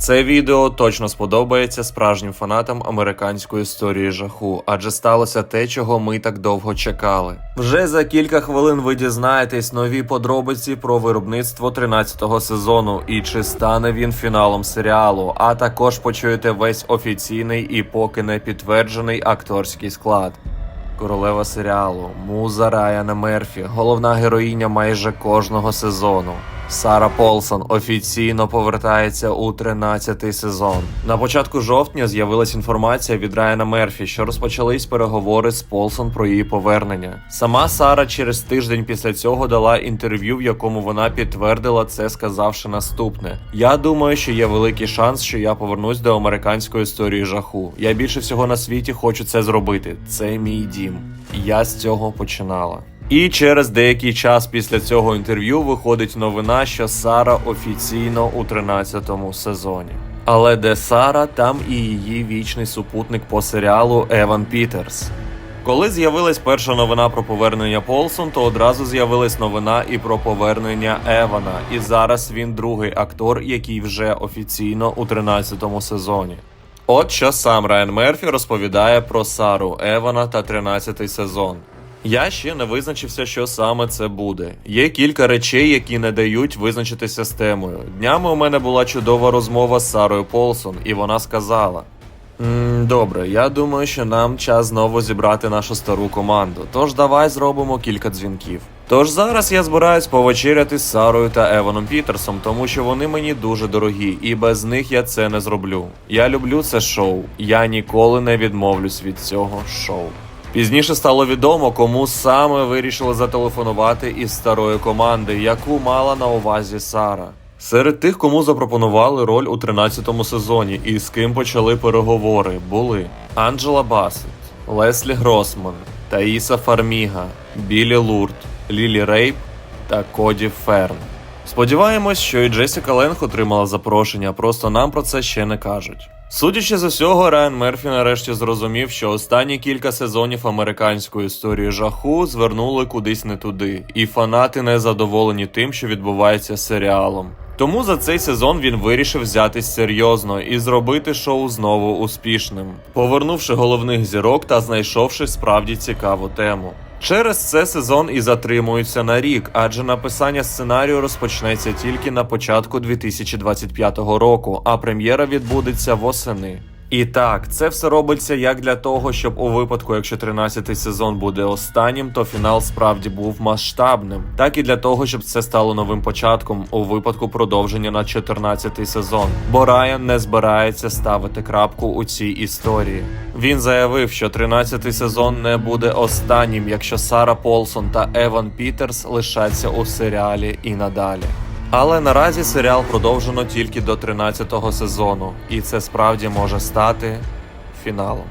Це відео точно сподобається справжнім фанатам американської історії жаху, адже сталося те, чого ми так довго чекали. Вже за кілька хвилин ви дізнаєтесь нові подробиці про виробництво 13-го сезону і чи стане він фіналом серіалу, а також почуєте весь офіційний і поки не підтверджений акторський склад. Королева серіалу, муза Райана Мерфі, головна героїня майже кожного сезону. Сара Полсон офіційно повертається у 13-й сезон. На початку жовтня з'явилась інформація від Райана Мерфі, що розпочались переговори з Полсон про її повернення. Сама Сара через тиждень після цього дала інтерв'ю, в якому вона підтвердила це, сказавши наступне: Я думаю, що є великий шанс, що я повернусь до американської історії жаху. Я більше всього на світі хочу це зробити. Це мій дім. Я з цього починала. І через деякий час після цього інтерв'ю виходить новина, що Сара офіційно у 13-му сезоні. Але де Сара, там і її вічний супутник по серіалу Еван Пітерс. Коли з'явилась перша новина про повернення Полсон, то одразу з'явилась новина і про повернення Евана. І зараз він другий актор, який вже офіційно у 13-му сезоні. От що сам Райан Мерфі розповідає про Сару Евана та 13-й сезон. Я ще не визначився, що саме це буде. Є кілька речей, які не дають визначитися з темою. Днями у мене була чудова розмова з Сарою Полсон, і вона сказала: «М, Добре, я думаю, що нам час знову зібрати нашу стару команду. Тож давай зробимо кілька дзвінків. Тож зараз я збираюсь повечеряти з Сарою та Еваном Пітерсом, тому що вони мені дуже дорогі, і без них я це не зроблю. Я люблю це шоу. Я ніколи не відмовлюсь від цього шоу. Пізніше стало відомо, кому саме вирішили зателефонувати із старої команди, яку мала на увазі Сара. Серед тих, кому запропонували роль у 13-му сезоні і з ким почали переговори, були Анджела Басет, Леслі Гросман, Таїса Фарміга, Білі Лурд, Лілі Рейп та Коді Ферн. Сподіваємось, що і Джесіка Ленг отримала запрошення, просто нам про це ще не кажуть. Судячи з усього, Райан Мерфі нарешті зрозумів, що останні кілька сезонів американської історії жаху звернули кудись не туди, і фанати не задоволені тим, що відбувається з серіалом. Тому за цей сезон він вирішив взятись серйозно і зробити шоу знову успішним, повернувши головних зірок та знайшовши справді цікаву тему. Через це сезон і затримується на рік, адже написання сценарію розпочнеться тільки на початку 2025 року, а прем'єра відбудеться восени. І так, це все робиться як для того, щоб у випадку, якщо 13-й сезон буде останнім, то фінал справді був масштабним, так і для того, щоб це стало новим початком у випадку продовження на 14-й сезон. Бо Райан не збирається ставити крапку у цій історії. Він заявив, що 13-й сезон не буде останнім, якщо Сара Полсон та Еван Пітерс лишаться у серіалі і надалі. Але наразі серіал продовжено тільки до 13-го сезону, і це справді може стати фіналом.